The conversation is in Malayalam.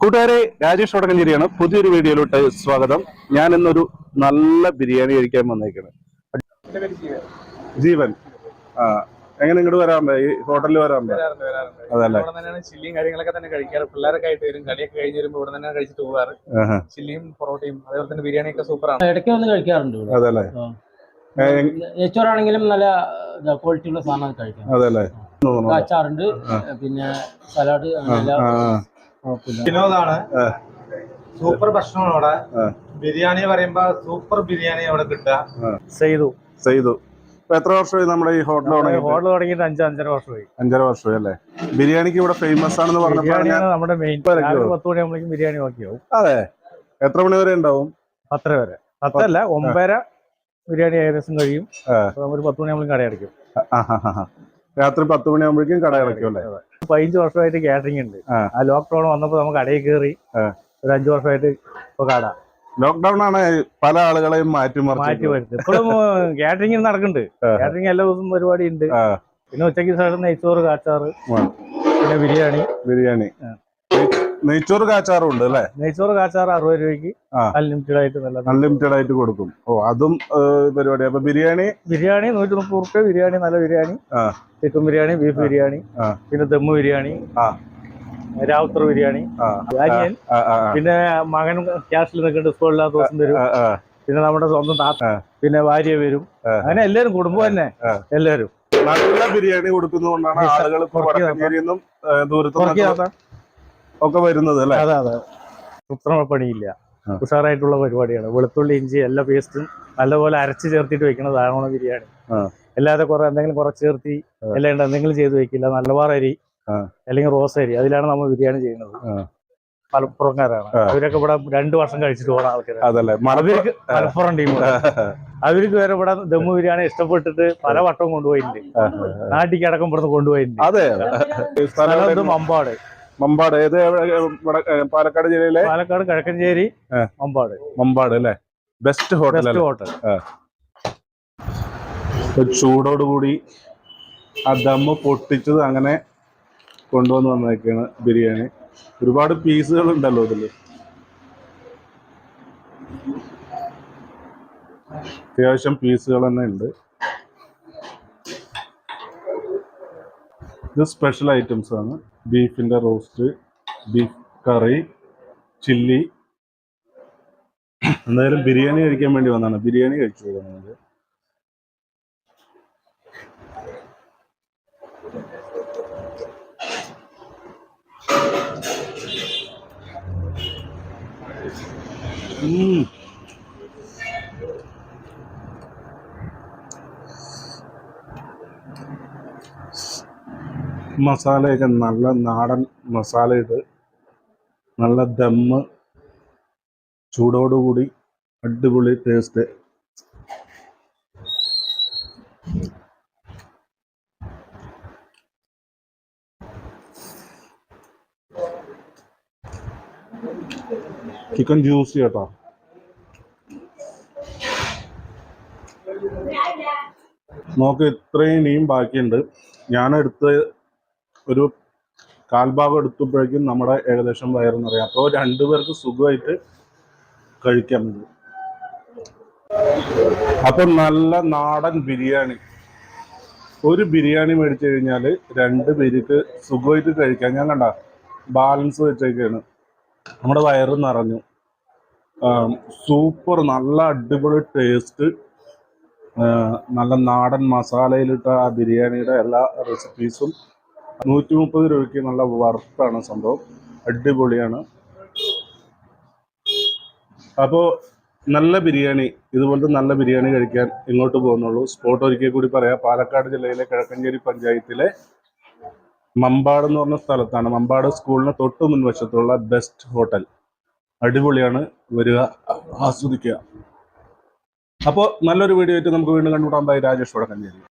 കൂട്ടുകാരെ രാജേഷ് വടക്കഞ്ചേരിയാണ്. പുതിയൊരു വീഡിയോയിലോട്ട് സ്വാഗതം. ഞാൻ ഇന്നൊരു നല്ല ബിരിയാണി കഴിക്കാൻ വന്നേക്കാണ്. ജീവൻ. ആ എങ്ങനെ ഇങ്ങോട്ട് വരാൻ ഈ ഹോട്ടലിൽ വരാൻ വരാറുണ്ട് വരാറുണ്ട്. അതല്ലേ? ചില്ലിയും കാര്യങ്ങളൊക്കെ തന്നെ കഴിക്കാറ്. പിള്ളേരൊക്കെ ആയിട്ട് വരും കളിയൊക്കെ കഴിഞ്ഞ് വരുമ്പോൾ ഇവിടെ തന്നെ കഴിച്ചിട്ട് പോകാറ്. ചില്ലിയും പൊറോട്ടയും അതേപോലെ തന്നെ ബിരിയാണി ഒക്കെ സൂപ്പറാണ്. ഇടയ്ക്ക് വന്ന് കഴിക്കാറുണ്ട് അതല്ലേ. നെച്ചോറാണെങ്കിലും നല്ല ക്വാളിറ്റിയുള്ള സാധനം കഴിക്കാം. അതല്ലേ. അച്ചാറുണ്ട് പിന്നെ സലാഡ് വിനോദാണ്. സൂപ്പർ ഭക്ഷണമാണ് അവിടെ. ബിരിയാണി പറയുമ്പോ സൂപ്പർ ബിരിയാണി അവിടെ കിട്ടുക. ചെയ്തു ചെയ്തു എത്ര വർഷമായി നമ്മുടെ ഈ ഹോട്ടൽ ഹോട്ടൽ തുടങ്ങിയിട്ട് അഞ്ച് അഞ്ചര വർഷമായി. അഞ്ചര വർഷമായി അല്ലേ? ബിരിയാണിക്ക് ഇവിടെ ഫേമസ് ആണെന്ന് പറഞ്ഞപ്പോൾ നമ്മുടെ മെയിൻ ബിരിയാണി ബാക്കിയാവും. അതെ. എത്ര മണി വരെ ഉണ്ടാവും? പത്തര വരെ. പത്തല്ല ഒമ്പതര ബിരിയാണി ഏകദേശം കഴിയും. ഒരു പത്ത് മണിയാകുമ്പോഴേക്കും കട അടയ്ക്കും. ആ, ആ, ആ, ആ. രാത്രി പത്ത് മണിയാകുമ്പോഴേക്കും കട ഇറക്കും അല്ലേ? പതിനഞ്ച് വർഷമായിട്ട് കാറ്ററിംഗ് ഉണ്ട്. ആ. ലോക്ക്ഡൌൺ വന്നപ്പോൾ നമുക്ക് കടയിൽ കയറി ഒരു അഞ്ചു വർഷമായിട്ട് ഇപ്പൊ കട ലോക്ക്ഡൌൺ ആണ് പല ആളുകളെയും മാറ്റി മാറ്റി വരുന്നത് ഇപ്പോഴും കാറ്ററിംഗ് നടക്കുന്നുണ്ട്. കാറ്ററിംഗ് എല്ലാ ദിവസവും പരിപാടി ഉണ്ട്. പിന്നെ ഉച്ചയ്ക്ക് ശേഷം നെയ്ച്ചോറ് കാച്ചാറ് പിന്നെ ബിരിയാണി. ബിരിയാണി. നെയ്ച്ചോറ് കാച്ചാറും ഉണ്ട് അല്ലേ? നെയ്ച്ചോറ് കാച്ചാറ് അറുപത് രൂപയ്ക്ക്. അൺലിമിറ്റഡ് ആയിട്ട് നല്ല അൺലിമിറ്റഡ് ആയിട്ട് കൊടുക്കും. ഓ അതും പരിപാടി. അപ്പൊ ബിരിയാണി? ബിരിയാണി നൂറ്റി മുപ്പത് റുപ്യ ബിരിയാണി നല്ല ബിരിയാണി. ചിക്കൻ ബിരിയാണി ബീഫ് ബിരിയാണി പിന്നെ ദമ്മ് ബിരിയാണി ആ. രാവുത്തർ ബിരിയാണി അനിയൻ പിന്നെ മകൻ ക്യാഷിൽ നിൽക്കേണ്ട സ്കൂളില്ലാത്ത ദിവസം തരും. പിന്നെ നമ്മുടെ സ്വന്തം താത്ത പിന്നെ ഭാര്യ വരും. അങ്ങനെ എല്ലാരും കുടുംബം തന്നെ. എല്ലാരും നല്ല ബിരിയാണി കൊടുക്കുന്നതുകൊണ്ടാണ് ആളുകൾ ഇപ്പൊ ഒക്കെ വരുന്നത് അല്ലേ? അതെ അതെ. പണിയില്ല. ഉഷാറായിട്ടുള്ള പരിപാടിയാണ്. വെളുത്തുള്ളി ഇഞ്ചി എല്ലാ പേസ്റ്റും നല്ലപോലെ അരച്ച് ചേർത്തിട്ട് വെക്കുന്നതാണ് ബിരിയാണി. ആ. അല്ലാതെ കുറെ എന്തെങ്കിലും കുറച്ച് ചേർത്തി അല്ലാണ്ട് എന്തെങ്കിലും ചെയ്ത് വെക്കില്ല. നല്ലവാർ അരി അല്ലെങ്കിൽ റോസ് അരി അതിലാണ് നമ്മൾ ബിരിയാണി ചെയ്യുന്നത്. മലപ്പുറംകാരാണ്. അവരൊക്കെ ഇവിടെ രണ്ടു വർഷം കഴിച്ചിട്ട് പോകുന്ന ആൾക്കാരാണ്. മലപ്പുറം അവർക്ക് മലപ്പുറം ടീം അവർക്ക് വരെ ഇവിടെ ദമ്മു ബിരിയാണി ഇഷ്ടപ്പെട്ടിട്ട് പല വട്ടവും കൊണ്ടുപോയിട്ടുണ്ട്. നാട്ടിക്ക് അടക്കം ഇവിടുന്ന് കൊണ്ടുപോയിട്ടുണ്ട്. അതെ. സ്ഥലം സ്ഥലം മമ്പാട് ഏത് പാലക്കാട് ജില്ലയിലെ? പാലക്കാട് കിഴക്കഞ്ചേരി മമ്പാട്. മമ്പാട് അല്ലേ? ബെസ്റ്റ് ഹോട്ടൽ ഹോട്ടൽ ചൂടോടുകൂടി ആ. ദമ്മ് പൊട്ടിച്ചത് അങ്ങനെ കൊണ്ടുവന്ന് വന്നേക്കാണ് ബിരിയാണി. ഒരുപാട് പീസുകൾ ഉണ്ടല്ലോ ഇതിൽ. അത്യാവശ്യം പീസുകൾ തന്നെ ഉണ്ട്. ഇത് സ്പെഷ്യൽ ഐറ്റംസ് ആണ്. ബീഫിന്റെ റോസ്റ്റ് ബീഫ് കറി ചില്ലി. എന്തായാലും ബിരിയാണി കഴിക്കാൻ വേണ്ടി വന്നാണ് ബിരിയാണി കഴിച്ചു ഉം. മസാലയൊക്കെ നല്ല നാടൻ മസാല ഇട്ട് നല്ല ദമ്മ് ചൂടോടുകൂടി അടിപൊളി ടേസ്റ്റ് ചിക്കൻ ജ്യൂസി കേട്ടോ. നോക്ക് ഇത്രയും ഇനിയും ബാക്കിയുണ്ട്. ഞാൻ എടുത്ത് ഒരു കാൽഭാഗം എടുത്തപ്പോഴേക്കും നമ്മുടെ ഏകദേശം വയറ് നിറയാം അപ്പോൾ രണ്ടുപേർക്ക് സുഖമായിട്ട് കഴിക്കാൻ പറ്റും അപ്പം നല്ല നാടൻ ബിരിയാണി. ഒരു ബിരിയാണി മേടിച്ചു കഴിഞ്ഞാൽ രണ്ട് പേർക്ക് സുഖമായിട്ട് കഴിക്കാം. ഞാൻ കണ്ട ബാലൻസ് വെച്ചേക്കാണ്. നമ്മുടെ വയറ് നിറഞ്ഞു. സൂപ്പർ നല്ല അടിപൊളി ടേസ്റ്റ് നല്ല നാടൻ മസാലയിലിട്ട ആ ബിരിയാണിയുടെ എല്ലാ റെസിപ്പീസും നൂറ്റി മുപ്പത് രൂപയ്ക്ക് നല്ല വർത്താണ് സംഭവം. അടിപൊളിയാണ്. അപ്പോൾ നല്ല ബിരിയാണി ഇതുപോലത്തെ നല്ല ബിരിയാണി കഴിക്കാൻ ഇങ്ങോട്ട് പോകുന്നുള്ളൂ. സ്പോട്ട് ഒരിക്കൽ കൂടി പറയാം. പാലക്കാട് ജില്ലയിലെ കിഴക്കഞ്ചേരി പഞ്ചായത്തിലെ മമ്പാട് എന്ന് പറഞ്ഞ സ്ഥലത്താണ്. മമ്പാട് സ്കൂളിന് തൊട്ട് മുൻവശത്തുള്ള ബെസ്റ്റ് ഹോട്ടൽ അടിപൊളിയാണ്. വരിക ആസ്വദിക്കുക. അപ്പോൾ നല്ലൊരു വീഡിയോ ആയിട്ട് നമുക്ക് വീണ്ടും കണ്ടുകൂടാൻ ബൈ രാജേഷ് വടക്കഞ്ചേരി.